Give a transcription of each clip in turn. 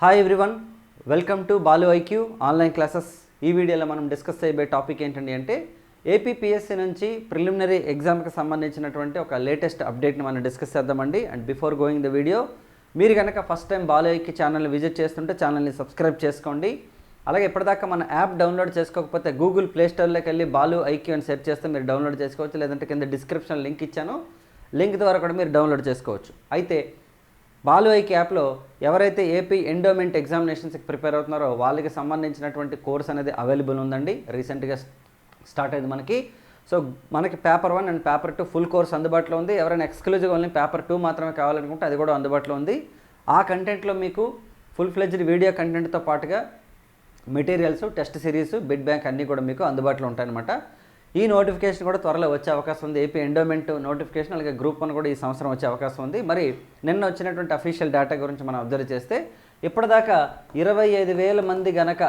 Hi everyone welcome to Balu IQ online classes ఈ వీడియోలో మనం డిస్కస్ చేయబోయే టాపిక్ ఏంటండి అంటే ఏపీపీఎస్సీ నుంచి ప్రిలిమినరీ ఎగ్జామ్కి సంబంధించినటువంటి ఒక లేటెస్ట్ అప్డేట్ని మనం డిస్కస్ చేద్దామండి. And before going the video మీరు కనుక ఫస్ట్ టైం బాలు ఐక్యూ ఛానల్ని విజిట్ చేస్తుంటే ఛానల్ని సబ్స్క్రైబ్ చేసుకోండి. అలాగే ఇప్పటిదాకా మన యాప్ డౌన్లోడ్ చేసుకోకపోతే గూగుల్ ప్లేస్టోర్లోకి వెళ్ళి బాలు ఐక్యూ అని సెర్చ్ చేస్తే మీరు డౌన్లోడ్ చేసుకోవచ్చు. లేదంటే కింద డిస్క్రిప్షన్ లింక్ ఇచ్చాను. లింక్ ద్వారా కూడా మీరు డౌన్లోడ్ చేసుకోవచ్చు. అయితే బాలు క్యాప్లో ఎవరైతే ఏపీ ఎండోమెంట్ ఎగ్జామినేషన్స్కి ప్రిపేర్ అవుతున్నారో వాళ్ళకి సంబంధించినటువంటి కోర్స్ అనేది అవైలబుల్ ఉందండి. రీసెంట్గా స్టార్ట్ అయింది మనకి. సో మనకి paper one and paper two full course అందుబాటులో ఉంది. ఎవరైనా ఎక్స్క్లూజివ్ ఓన్లీ పేపర్ టూ మాత్రమే కావాలనుకుంటే అది కూడా అందుబాటులో ఉంది. ఆ కంటెంట్లో మీకు ఫుల్ ఫ్లెజ్డ్ వీడియో కంటెంట్తో పాటుగా materials test series bit bank అన్నీ కూడా మీకు అందుబాటులో ఉంటాయన్నమాట. ఈ నోటిఫికేషన్ కూడా త్వరలో వచ్చే అవకాశం ఉంది. ఏపీ ఎండోమెంట్ నోటిఫికేషన్ అలాగే గ్రూప్ వన్ కూడా ఈ సంవత్సరం వచ్చే అవకాశం ఉంది. మరి నిన్న వచ్చినటువంటి అఫీషియల్ డేటా గురించి మనం అబ్జర్వ్ చేస్తే ఇప్పటిదాకా ఇరవై ఐదు వేల మంది గనక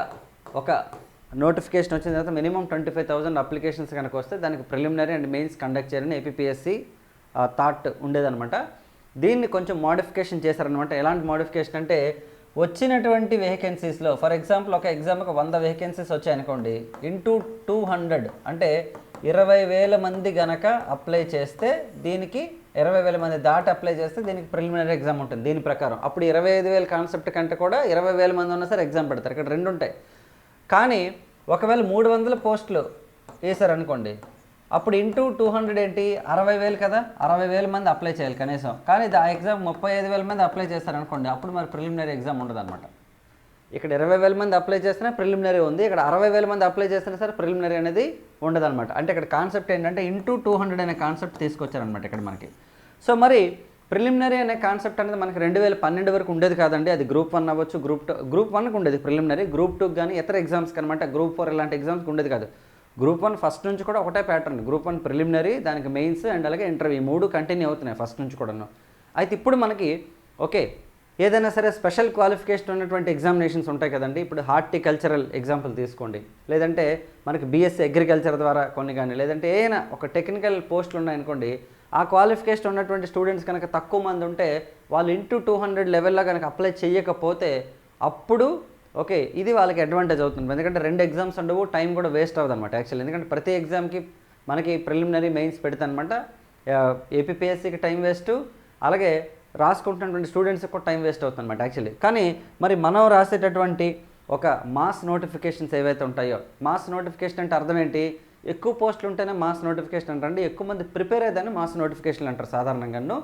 ఒక నోటిఫికేషన్ వచ్చిన తర్వాత minimum twenty five thousand applications కనుక వస్తే దానికి ప్రిలిమినరీ అండ్ మెయిన్స్ కండక్ట్ చేయాలని ఏపీఎస్సి థాట్ ఉండేదనమాట దీన్ని కొంచెం మోడిఫికేషన్ చేశారనమాట ఎలాంటి మోడిఫికేషన్ అంటే వచ్చినటువంటి వేకెన్సీస్లో ఫర్ ఎగ్జాంపుల్ ఒక ఎగ్జామ్కి వంద వేకెన్సీస్ వచ్చాయనుకోండి ఇంటూ టూ హండ్రెడ్ అంటే ఇరవై వేల మంది గనక అప్లై చేస్తే దీనికి ఇరవై వేల మంది దాటి అప్లై చేస్తే దీనికి ప్రిలిమినరీ ఎగ్జామ్ ఉంటుంది దీని ప్రకారం. అప్పుడు ఇరవై ఐదు వేల కాన్సెప్ట్ కంటే కూడా ఇరవై వేల మంది ఉన్నా సరే ఎగ్జామ్ పెడతారు ఇక్కడ రెండు ఉంటాయి. కానీ ఒకవేళ మూడు వందల పోస్టులు వేశారనుకోండి అప్పుడు ఇంటూ టూ హండ్రెడ్ ఏంటి? అరవై వేలు కదా? అరవై వేల మంది అప్లై చేయాలి కనీసం. కానీ ఆ ఎగ్జామ్ ముప్పై ఐదు వేల మంది అప్లై చేస్తారనుకోండి అప్పుడు మరి ప్రిలిమినరీ ఎగ్జామ్ ఉండదు అనమాట ఇక్కడ ఇరవై వేల మంది అప్లై చేసినా ప్రిలిమినరీ ఉంది ఇక్కడ అరవై వేల మంది అప్లై చేసినా సరే ప్రిలిమినరీ అనేది ఉండదన్నమాట. అంటే ఇక్కడ కాన్సెప్ట్ ఏంటంటే ఇంటూ టూ హండ్రెడ్ అనే కాన్సెప్ట్ తీసుకొచ్చారనమాట ఇక్కడ మనకి. సో మరి ప్రిలిమినరీ అనే కాన్సెప్ట్ అనేది మనకి రెండు వేల పన్నెండు వరకు ఉండేది కాదండి. అది గ్రూప్ వన్ అవ్వచ్చు గ్రూప్ టూ గ్రూప్ వన్కి ఉండేది ప్రిలిమినరీ. గ్రూప్ టూకి కానీ ఇతర ఎగ్జామ్స్కి అనమాట గ్రూప్ ఫోర్ ఇలాంటి ఎగ్జామ్స్కి ఉండేది కాదు. గ్రూప్ వన్ ఫస్ట్ నుంచి కూడా ఒకటే ప్యాటర్న్. గ్రూప్ వన్ ప్రిలిమినరీ దానికి మెయిన్స్ అండ్ అలాగే ఇంటర్వ్యూ. మూడు కంటిన్యూ అవుతున్నాయి ఫస్ట్ నుంచి కూడాను. అయితే ఇప్పుడు మనకి ఓకే ఏదైనా సరే స్పెషల్ క్వాలిఫికేషన్ ఉన్నటువంటి ఎగ్జామినేషన్స్ ఉంటాయి కదండి. ఇప్పుడు హార్టికల్చరల్ ఎగ్జాంపుల్ తీసుకోండి. లేదంటే మనకి బీఎస్సీ అగ్రికల్చర్ ద్వారా కొన్ని కానీ లేదంటే ఏదైనా ఒక టెక్నికల్ పోస్టులు ఉన్నాయనుకోండి ఆ క్వాలిఫికేషన్ ఉన్నటువంటి స్టూడెంట్స్ కనుక తక్కువ మంది ఉంటే వాళ్ళు ఇంటూ టూ హండ్రెడ్ లెవెల్లో కనుక అప్లై చేయకపోతే అప్పుడు ఓకే ఇది వాళ్ళకి అడ్వాంటేజ్ అవుతుంది. ఎందుకంటే రెండు ఎగ్జామ్స్ ఉండవు టైం కూడా వేస్ట్ అవ్వదు అనమాట యాక్చువల్లీ ఎందుకంటే ప్రతి ఎగ్జామ్కి మనకి ప్రిలిమినరీ మెయిన్స్ పెడతానమాట. ఏపీపీఎస్సీకి టైం వేస్ట్ అలాగే రాసుకుంటున్నటువంటి స్టూడెంట్స్కి కూడా టైం వేస్ట్ అవుతుంది అనమాట యాక్చువల్లీ కానీ మరి మనం రాసేటటువంటి ఒక మాస్ నోటిఫికేషన్స్ ఏవైతే ఉంటాయో మాస్ నోటిఫికేషన్ అంటే అర్థం ఏంటి? ఎక్కువ పోస్టులు ఉంటేనే మాస్ నోటిఫికేషన్ అంటారండి ఎక్కువ మంది ప్రిపేర్ అయ్యేదాన్ని మాస్ నోటిఫికేషన్లు అంటారు సాధారణంగాను.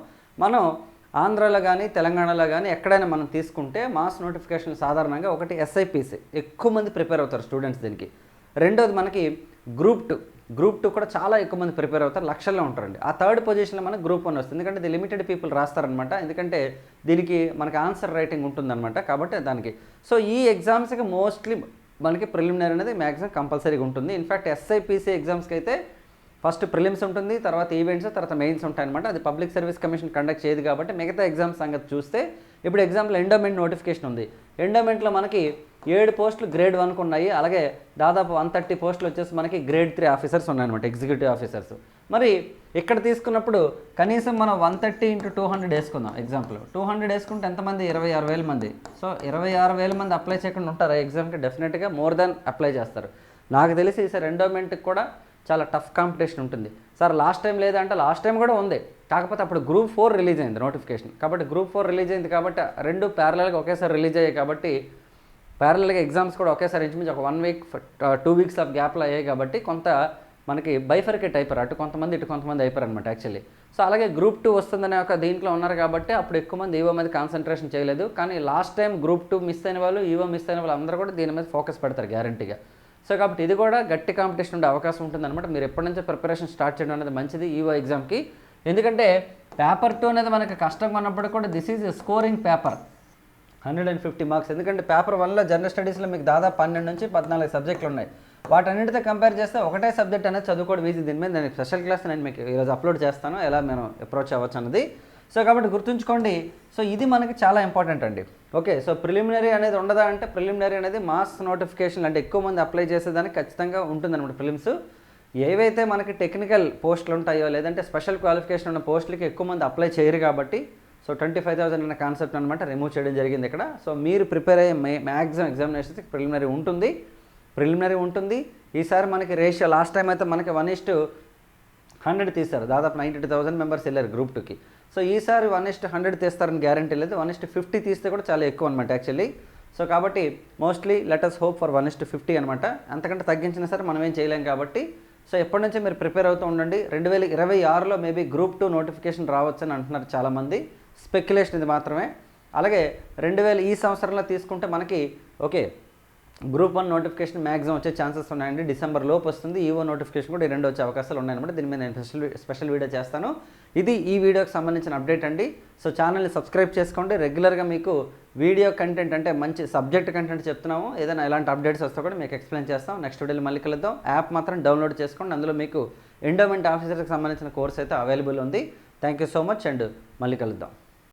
మనం ఆంధ్రాలో కానీ తెలంగాణలో కానీ ఎక్కడైనా మనం తీసుకుంటే మాస్ నోటిఫికేషన్లు సాధారణంగా ఒకటి ఎస్ఐపిసి ఎక్కువ మంది ప్రిపేర్ అవుతారు స్టూడెంట్స్ దీనికి. రెండోది మనకి గ్రూప్ టూ. గ్రూప్ టూ కూడా చాలా ఎక్కువ మంది ప్రిపేర్ అవుతారు లక్షల్లో ఉంటారండి. ఆ థర్డ్ పొజిషన్లో మనకి గ్రూప్ వన్ వస్తుంది. ఎందుకంటే ఇది లిమిటెడ్ పీపుల్ రాస్తారనమాట. ఎందుకంటే దీనికి మనకి ఆన్సర్ రైటింగ్ ఉంటుందన్నమాట కాబట్టి దానికి. సో ఈ ఎగ్జామ్స్కి మోస్ట్లీ మనకి ప్రిలిమినరీ అనేది మ్యాక్సిమం కంపల్సరీగా ఉంటుంది. ఇన్ఫ్యాక్ట్ ఎస్ఐపిసి ఎగ్జామ్స్కి అయితే ఫస్ట్ ప్రిలిమ్స్ ఉంటుంది తర్వాత ఈవెంట్స్ తర్వాత మెయిన్స్ ఉంటాయి అనమాట అది పబ్లిక్ సర్వీస్ కమిషన్ కండక్ట్ చేయదు కాబట్టి మిగతా ఎగ్జామ్స్ సంగతి చూస్తే ఇప్పుడు ఎగ్జాంపుల్ ఎండోమెంట్ నోటిఫికేషన్ ఉంది. ఎండోమెంట్లో మనకి ఏడు పోస్టులు గ్రేడ్ వన్కు ఉన్నాయి అలాగే దాదాపు వన్ థర్టీ పోస్టులు వచ్చేసి మనకి గ్రేడ్ త్రీ ఆఫీసర్స్ ఉన్నాయన్నమాట ఎగ్జిక్యూటివ్ ఆఫీసర్స్ మరి ఇక్కడ తీసుకున్నప్పుడు కనీసం మనం one thirty into two hundred వేసుకుందాం. ఎగ్జాంపుల్ టూ హండ్రెడ్ వేసుకుంటే ఎంతమంది? ఇరవై ఆరు వేల మంది. సో ఇరవై ఆరు వేల మంది అప్లై చేయకుండా ఉంటారు? ఎగ్జామ్కి డెఫినెట్గా మోర్ దాన్ అప్లై చేస్తారు. నాకు తెలిసి సార్ ఎండోమెంట్కి కూడా చాలా టఫ్ కాంపిటీషన్ ఉంటుంది. సార్ లాస్ట్ టైం లేదంటే లాస్ట్ టైం కూడా ఉంది. కాకపోతే అప్పుడు గ్రూప్ ఫోర్ రిలీజ్ అయింది నోటిఫికేషన్ కాబట్టి గ్రూప్ ఫోర్ రిలీజ్ అయింది కాబట్టి రెండు ప్యారలల్గా ఒకేసారి రిలీజ్ అయ్యాయి కాబట్టి ప్యారలల్గా ఎగ్జామ్స్ కూడా ఒకేసారి ఇంచుమించు ఒక one week two weeks of గ్యాప్లో అయ్యాయి కాబట్టి కొంత మనకి బైఫర్కేట్ అయిపోయారు. అటు కొంతమంది ఇటు కొంతమంది అయిపోయారు అనమాట యాక్చువల్లీ సో అలాగే గ్రూప్ టూ వస్తుందనే ఒక దీంట్లో ఉన్నారు కాబట్టి అప్పుడు ఎక్కువ మంది ఈవో మీద కాన్సన్ట్రేషన్ చేయలేదు. కానీ last time group two miss అయిన వాళ్ళు ఈవో మిస్ అయిన వాళ్ళు అందరూ కూడా దీని మీద ఫోకస్ పెడతారు గ్యారంటీగా సో కాబట్టి ఇది కూడా గట్టి కాంపిటీషన్ ఉండే అవకాశం ఉంటుందన్నమాట. మీరు ఎప్పటి నుంచో ప్రిపరేషన్ స్టార్ట్ చేయడం అనేది మంచిది ఈవో ఎగ్జామ్కి. ఎందుకంటే పేపర్ టూ అనేది మనకు కష్టంగా ఉన్నప్పుడు కూడా this is scoring paper. Hundred and fifty marks. ఎందుకంటే పేపర్ వన్లో జనరల్ స్టడీస్లో మీకు దాదాపు పన్నెండు నుంచి పద్నాలుగు సబ్జెక్టులు ఉన్నాయి. వాటన్నిటితో కంపేర్ చేస్తే ఒకటే సబ్జెక్ట్ అనేది చదువుకోవడం ఈజీ దీని మీద నేను స్పెషల్ క్లాస్ నేను మీకు ఈరోజు అప్లోడ్ చేస్తాను. ఎలా నేను అప్రోచ్ అవ్వచ్చు అన్నది. సో కాబట్టి గుర్తుంచుకోండి. సో ఇది మనకి చాలా ఇంపార్టెంట్ అండి. ఓకే సో ప్రిలిమినరీ అనేది ఉండదా అంటే ప్రిలిమినరీ అనేది మాస్ నోటిఫికేషన్ అంటే ఎక్కువ మంది అప్లై చేసేదానికి ఖచ్చితంగా ఉంటుందన్నమాట ఫిలిమ్స్. ఏవైతే మనకి టెక్నికల్ పోస్టులు ఉంటాయో లేదంటే స్పెషల్ క్వాలిఫికేషన్ ఉన్న పోస్టులకి ఎక్కువ మంది అప్లై చేయరు కాబట్టి సో ట్వంటీ ఫైవ్ థౌసండ్ అనే కాన్సెప్ట్ అనమాట రిమూవ్ చేయడం జరిగింది ఇక్కడ. సో మీరు ప్రిపేర్ అయ్యే మే మ్యాక్సిమం ఎగ్జామినేషన్స్ ప్రిలిమినరీ ఉంటుంది. ప్రిలిమినరీ ఉంటుంది. ఈసారి మనకి రేషియో లాస్ట్ టైం అయితే మనకి వన్ ఇస్ట్ హండ్రెడ్ తీస్తారు దాదాపు నైంటీ టూ థౌసండ్ మెంబర్స్ వెళ్ళారు గ్రూప్ టూకి. సో ఈసారి వన్ ఇస్ట్ హండ్రెడ్ తీస్తారని గ్యారంటీ లేదు. వన్ ఇస్ట్ ఫిఫ్టీ తీస్తే కూడా చాలా ఎక్కువ అనమాట యాక్చువల్లీ. సో కాబట్టి mostly let us hope for one is to fifty అనమాట అంతకంటే తగ్గించినా సరే మనం ఏం చేయలేం కాబట్టి. సో ఎప్పటి నుంచో మీరు ప్రిపేర్ అవుతూ ఉండండి. రెండు వేల ఇరవై ఆరులో మేబీ గ్రూప్ టూ నోటిఫికేషన్ రావచ్చని అంటున్నారు చాలామంది. స్పెక్యులేషన్ ఇది మాత్రమే. అలాగే రెండు వేల ఈ సంవత్సరంలో తీసుకుంటే మనకి okay group one notification maximum వచ్చే ఛాన్సెస్ ఉన్నాయండి. డిసెంబర్ లోపు వస్తుంది. ఈవో నోటిఫికేషన్ కూడా ఈ రెండు వచ్చే అవకాశాలు ఉన్నాయన్నమాట దీని మీద నేను స్పెషల్ స్పెషల్ వీడియో చేస్తాను. ఇది ఈ వీడియోకి సంబంధించిన అప్డేట్ అండి. సో ఛానల్ని సబ్స్క్రైబ్ చేసుకోండి. రెగ్యులర్గా మీకు వీడియో కంటెంట్ అంటే మంచి సబ్జెక్ట్ కంటెంట్ చెప్తున్నాము. ఏదైనా ఎలాంటి అప్డేట్స్ వస్తే కూడా మీకు ఎక్స్ప్లెయిన్ చేస్తాం. నెక్స్ట్ వీడియోలో మళ్ళీ కలుద్దాం. యాప్ మాత్రం డౌన్లోడ్ చేసుకోండి. అందులో మీకు ఎండోమెంట్ ఆఫీసర్కి సంబంధించిన కోర్స్ అయితే అవైలబుల్ ఉంది. Thank you so much and మళ్ళీ కలుద్దాం.